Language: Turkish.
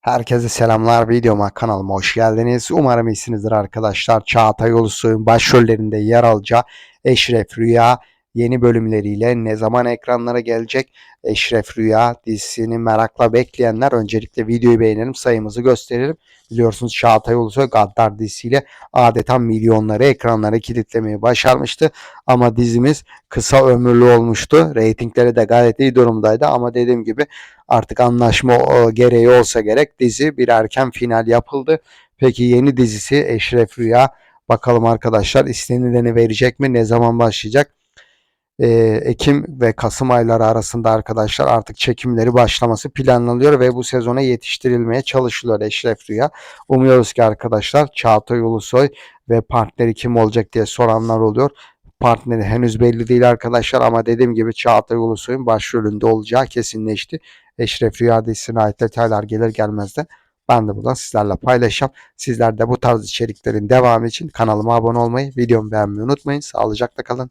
Herkese selamlar videoma kanalıma hoş geldiniz. Umarım iyisinizdir arkadaşlar. Çağatay Ulusoy'un başrollerinde yer alacağı Eşref Rüya yeni bölümleriyle ne zaman ekranlara gelecek? Eşref Rüya dizisini merakla bekleyenler öncelikle videoyu beğenelim sayımızı gösterelim. Biliyorsunuz Çağatay Ulusoy Gaddar dizisiyle adeta milyonları ekranlara kilitlemeyi başarmıştı. Ama dizimiz kısa ömürlü olmuştu. Reytingleri de gayet iyi durumdaydı ama dediğim gibi artık anlaşma o, gereği olsa gerek dizi bir erken final yapıldı. Peki yeni dizisi Eşref Rüya bakalım arkadaşlar istenileni verecek mi? Ne zaman başlayacak? Ee, Ekim ve Kasım ayları arasında arkadaşlar artık çekimleri başlaması planlanıyor ve bu sezona yetiştirilmeye çalışılıyor Eşref Rüya. Umuyoruz ki arkadaşlar Çağatay Ulusoy ve partneri kim olacak diye soranlar oluyor. Partneri henüz belli değil arkadaşlar ama dediğim gibi Çağatay Ulusoy'un başrolünde olacağı kesinleşti. Eşref Rüya dizisine ait detaylar gelir gelmez de ben de buradan sizlerle paylaşacağım. Sizler de bu tarz içeriklerin devamı için kanalıma abone olmayı, videomu beğenmeyi unutmayın. Sağlıcakla kalın.